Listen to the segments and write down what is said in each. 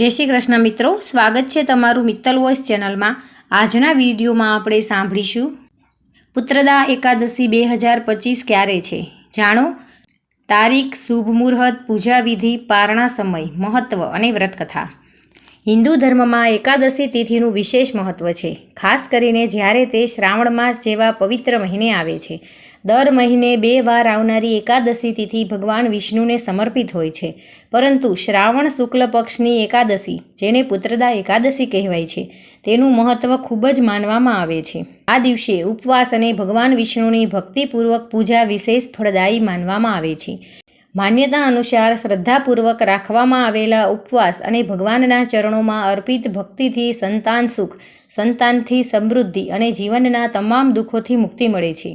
જય શ્રી કૃષ્ણ મિત્રો, સ્વાગત છે તમારું મિત્તલ વોઇસ ચેનલમાં. આજના વિડીયોમાં આપણે સાંભળીશું, પુત્રદા એકાદશી બે હજાર પચીસ ક્યારે છે? જાણો? તારીખ, શુભ મુહૂર્ત, પૂજા વિધિ, પારણા સમય મહત્ત્વ અને વ્રતકથા. હિન્દુ ધર્મમાં એકાદશી તિથિનું વિશેષ મહત્ત્વ છે. ખાસ કરીને જ્યારે તે શ્રાવણ માસ જેવા પવિત્ર મહિને આવે છે. દર મહિને બે વાર આવનારી એકાદશી તિથિ ભગવાન વિષ્ણુને સમર્પિત હોય છે. પરંતુ શ્રાવણ શુક્લ પક્ષની એકાદશી, જેને પુત્રદા એકાદશી કહેવાય છે, તેનું મહત્ત્વ ખૂબ જ માનવામાં આવે છે. આ દિવસે ઉપવાસ અને ભગવાન વિષ્ણુની ભક્તિપૂર્વક પૂજા વિશેષ ફળદાયી માનવામાં આવે છે. માન્યતા અનુસાર શ્રદ્ધાપૂર્વક રાખવામાં આવેલા ઉપવાસ અને ભગવાનના ચરણોમાં અર્પિત ભક્તિથી સંતાન સુખ, સંતાનથી સમૃદ્ધિ અને જીવનના તમામ દુઃખોથી મુક્તિ મળે છે.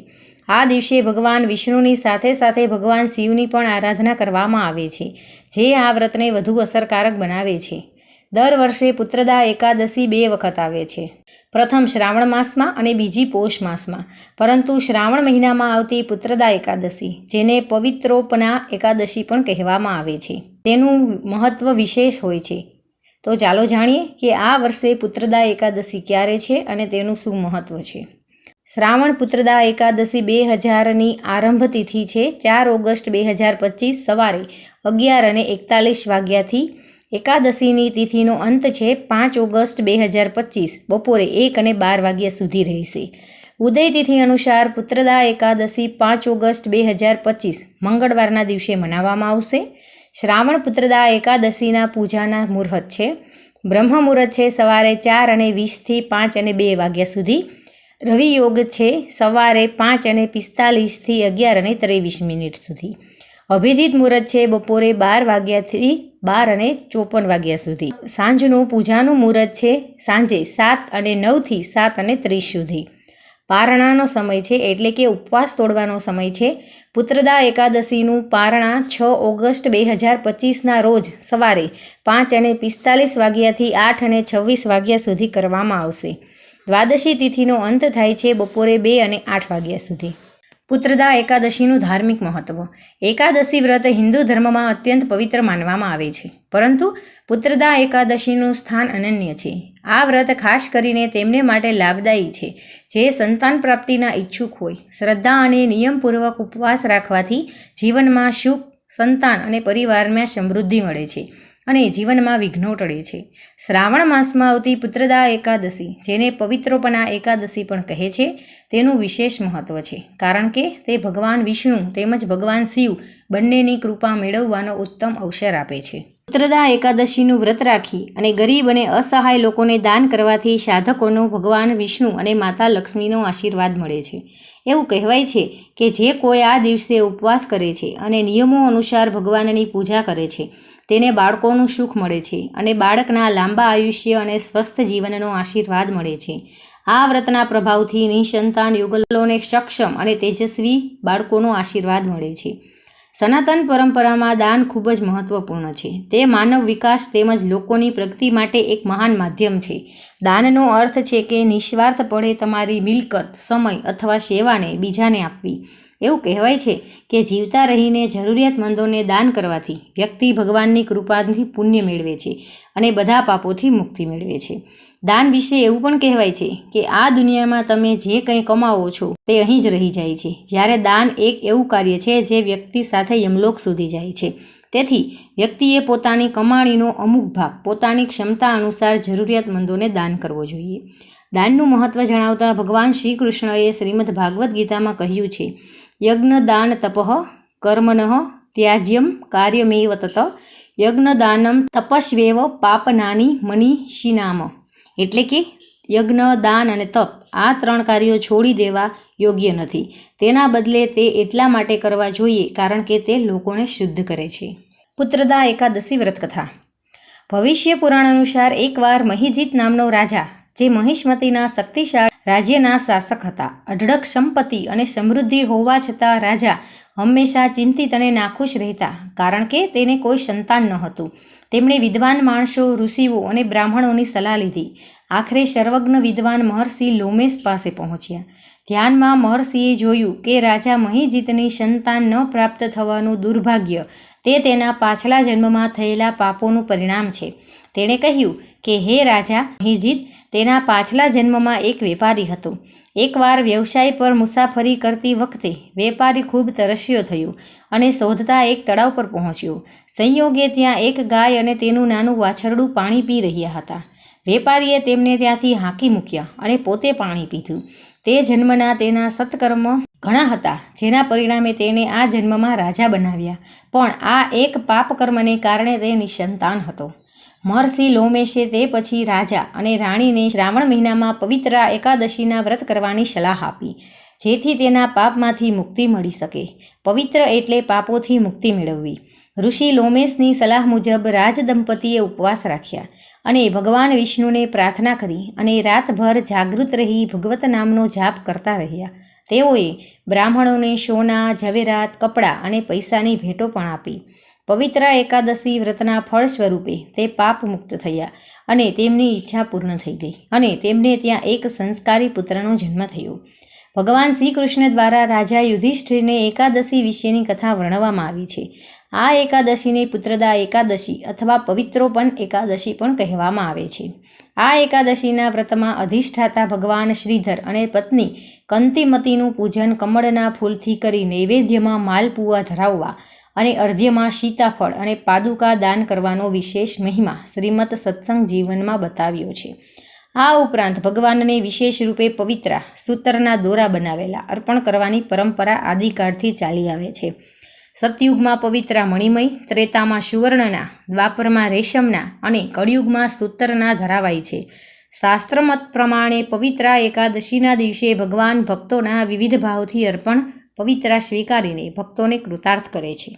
આ દિવસે ભગવાન વિષ્ણુની સાથે સાથે ભગવાન શિવની પણ આરાધના કરવામાં આવે છે, જે આ વ્રતને વધુ અસરકારક બનાવે છે. દર વર્ષે પુત્રદા એકાદશી બે વખત આવે છે. પ્રથમ શ્રાવણ માસમાં અને બીજી પોષ માસમાં. પરંતુ શ્રાવણ મહિનામાં આવતી પુત્રદા એકાદશી, જેને પવિત્રોપના એકાદશી પણ કહેવામાં આવે છે, તેનું મહત્ત્વ વિશેષ હોય છે. તો ચાલો જાણીએ કે આ વર્ષે પુત્રદા એકાદશી ક્યારે છે અને તેનું શું મહત્ત્વ છે. શ્રાવણ પુત્રદા એકાદશી બે હજારની આરંભ તિથિ છે, ચાર ઓગસ્ટ બે હજાર પચીસ સવારે અગિયાર અને એકતાલીસ વાગ્યાથી. એકાદશીની તિથિનો અંત છે પાંચ ઓગસ્ટ બે હજાર પચીસ, બપોરે એક અને બાર વાગ્યા સુધી રહેશે. ઉદય તિથિ અનુસાર પુત્રદા એકાદશી પાંચ ઓગસ્ટ બે હજાર પચીસ, મંગળવારના દિવસે મનાવવામાં આવશે. શ્રાવણ પુત્રદા એકાદશીના પૂજાના મુહૂર્ત છે. બ્રહ્મ મુહૂર્ત છે સવારે ચાર અને વીસથી પાંચ અને બે વાગ્યા સુધી. રવિ યોગ છે સવારે પાંચ અને પિસ્તાલીસથી અગિયાર અને ત્રેવીસ મિનિટ સુધી. અભિજીત મુહૂર્ત છે બપોરે બાર વાગ્યાથી બાર અને ચોપન વાગ્યા સુધી. સાંજનું પૂજાનું મુહૂર્ત છે સાંજે સાત અને નવથી સાત અને ત્રીસ સુધી. પારણાનો સમય છે એટલે કે ઉપવાસ તોડવાનો સમય છે. પુત્રદા એકાદશીનું પારણા છ ઓગસ્ટ બે હજાર પચીસના રોજ સવારે પાંચ અને પિસ્તાલીસ વાગ્યાથી આઠ અને છવ્વીસ વાગ્યા સુધી કરવામાં આવશે. દ્વાદશી તિથિનો અંત થાય છે બપોરે બે અને આઠ વાગ્યા સુધી. પુત્રદા એકાદશીનું ધાર્મિક મહત્ત્વ એકાદશી વ્રત હિન્દુ ધર્મમાં અત્યંત પવિત્ર માનવામાં આવે છે. પરંતુ પુત્રદા એકાદશીનું સ્થાન અનન્ય છે. આ વ્રત ખાસ કરીને તેમને માટે લાભદાયી છે. જે સંતાન પ્રાપ્તિના ઈચ્છુક હોય. શ્રદ્ધા અને નિયમપૂર્વક ઉપવાસ રાખવાથી જીવનમાં સુખ, સંતાન અને પરિવારમાં સમૃદ્ધિ મળે છે. અને જીવનમાં વિઘ્નો ટળે છે. શ્રાવણ માસમાં આવતી પુત્રદા એકાદશી, જેને પવિત્રોપના એકાદશી પણ કહે છે, તેનું વિશેષ મહત્ત્વ છે. કારણ કે તે ભગવાન વિષ્ણુ તેમજ ભગવાન શિવ બંનેની કૃપા મેળવવાનો ઉત્તમ અવસર આપે છે. પુત્રદા એકાદશીનું વ્રત રાખી અને ગરીબ અને અસહાય લોકોને દાન કરવાથી સાધકોનો ભગવાન વિષ્ણુ અને માતા લક્ષ્મીનો આશીર્વાદ મળે છે. એવું કહેવાય છે કે જે કોઈ આ દિવસે ઉપવાસ કરે છે અને નિયમો અનુસાર ભગવાનની પૂજા કરે છે. તેને બાળકોનું સુખ મળે છે અને બાળકના લાંબા આયુષ્ય અને સ્વસ્થ જીવનનો આશીર્વાદ મળે છે. આ વ્રતના પ્રભાવથી નિસંતાન યુગલોને સક્ષમ અને તેજસ્વી બાળકોનો આશીર્વાદ મળે છે. સનાતન પરંપરામાં દાન ખૂબ જ મહત્વપૂર્ણ છે. તે માનવ વિકાસ તેમજ લોકોની પ્રગતિ માટે એક મહાન માધ્યમ છે. દાનનો અર્થ છે કે નિસ્વાર્થપણે તમારી મિલકત, સમય અથવા સેવાને બીજાને આપવી. એવું કહેવાય છે કે જીવતા રહીને જરૂરિયાતમંદોને દાન કરવાથી વ્યક્તિ ભગવાનની કૃપાથી પુણ્ય મેળવે છે અને બધા પાપોથી મુક્તિ મેળવે છે. દાન વિશે એવું પણ કહેવાય છે કે આ દુનિયામાં તમે જે કંઈ કમાવો છો તે અહીં જ રહી જાય છે. જ્યારે દાન એક એવું કાર્ય છે જે વ્યક્તિ સાથે યમલોક સુધી જાય છે. તેથી વ્યક્તિએ પોતાની કમાણીનો અમુક ભાગ પોતાની ક્ષમતા અનુસાર જરૂરિયાતમંદોને દાન કરવો જોઈએ. દાનનું મહત્વ જણાવતા ભગવાન શ્રી કૃષ્ણએ શ્રીમદ ભાગવદ્ ગીતામાં કહ્યું છે યજ્ઞ દાન તપઃ કર્મનઃ ત્યાજ્યમ કાર્યમેવ તત. યજ્ઞદાનમ તપસ્વેવ પાપનાની મનીષિનામ. એટલે કે યજ્ઞ દાન અને તપ આ ત્રણ કાર્યો છોડી દેવા યોગ્ય નથી. તેના બદલે તે એટલા માટે કરવા જોઈએ કારણ કે તે લોકોને શુદ્ધ કરે છે. પુત્રદા એકાદશી વ્રતકથા. ભવિષ્ય પુરાણ અનુસાર એકવાર મહિજીત નામનો રાજા, જે મહિષ્મતીના શક્તિશાળી રાજ્યના શાસક હતા. અઢળક સંપત્તિ અને સમૃદ્ધિ હોવા છતાં રાજા હંમેશા ચિંતિત અને નાખુશ રહેતા, કારણ કે તેને કોઈ સંતાન ન હતું. તેમણે વિદ્વાન માણસો, ઋષિઓ અને બ્રાહ્મણોની સલાહ લીધી. આખરે સર્વજ્ઞ વિદ્વાન મહર્ષિ લોમેશ પાસે પહોંચ્યા. ધ્યાનમાં મહર્ષિએ જોયું કે રાજા મહિજીતની સંતાન ન પ્રાપ્ત થવાનું દુર્ભાગ્ય તે તેના પાછલા જન્મમાં થયેલા પાપોનું પરિણામ છે. તેણે કહ્યું કે, હે રાજા હિજીત તેના પાછલા જન્મમાં એક વેપારી હતો. એકવાર વ્યવસાય પર મુસાફરી કરતી વખતે વેપારી ખૂબ તરસ્યો થયો અને શોધતા એક તળાવ પર પહોંચ્યો. સંયોગે ત્યાં એક ગાય અને તેનું નાનું વાછરડું પાણી પી રહ્યા હતા. વેપારીએ તેમને ત્યાંથી હાંકી મૂક્યા અને પોતે પાણી પીધું. તે જન્મના તેના સત્કર્મ ઘણા હતા, જેના પરિણામે તેને આ જન્મમાં રાજા બનાવ્યા. પણ આ એક પાપકર્મને કારણે તે નિસંતાન હતો. મહર્ષિ લોમેશે તે પછી રાજા અને રાણીને શ્રાવણ મહિનામાં પવિત્ર એકાદશીના વ્રત કરવાની સલાહ આપી, જેથી તેના પાપમાંથી મુક્તિ મળી શકે. પવિત્ર એટલે પાપોથી મુક્તિ મેળવવી. ઋષિ લોમેશની સલાહ મુજબ રાજદંપતીએ ઉપવાસ રાખ્યા અને ભગવાન વિષ્ણુને પ્રાર્થના કરી અને રાતભર જાગૃત રહી ભગવત નામનો જાપ કરતા રહ્યા. તેઓએ બ્રાહ્મણોને સોના, ઝવેરાત, કપડાં અને પૈસાની ભેટો પણ આપી. પવિત્ર એકાદશી વ્રતના ફળ સ્વરૂપે તે પાપ મુક્ત થયા અને તેમની ઈચ્છા પૂર્ણ થઈ ગઈ અને તેમને ત્યાં એક સંસ્કારી પુત્રનો જન્મ થયો. ભગવાન શ્રી કૃષ્ણ દ્વારા રાજા યુધિષ્ઠિરને એકાદશી વિશેની કથા વર્ણવવામાં આવી છે. આ એકાદશીને પુત્રદા એકાદશી અથવા પવિત્રોપન એકાદશી પણ કહેવામાં આવે છે. આ એકાદશીના વ્રતમાં અધિષ્ઠાતા ભગવાન શ્રીધર અને પત્ની કંતિમતીનું પૂજન કમળના ફૂલથી કરી નૈવેદ્યમાં માલપુઆ ધરાવવા અને અર્ધ્યમાં સીતાફળ અને પાદુકા દાન કરવાનો વિશેષ મહિમા શ્રીમદ સત્સંગ જીવનમાં બતાવ્યો છે. આ ઉપરાંત ભગવાનને વિશેષ રૂપે પવિત્રા સૂતરના દોરા બનાવેલા, અર્પણ કરવાની પરંપરા આદિકાળથી ચાલી આવે છે. સતયુગમાં પવિત્ર મણિમય, ત્રેતામાં સુવર્ણના, દ્વાપરમાં રેશમના અને કળિયુગમાં સૂતરના ધરાવાય છે. શાસ્ત્રમત પ્રમાણે પવિત્ર એકાદશીના દિવસે ભગવાન ભક્તોના વિવિધ ભાવથી અર્પણ, પવિત્રા સ્વીકારીને ભક્તોને કૃતાર્થ કરે છે.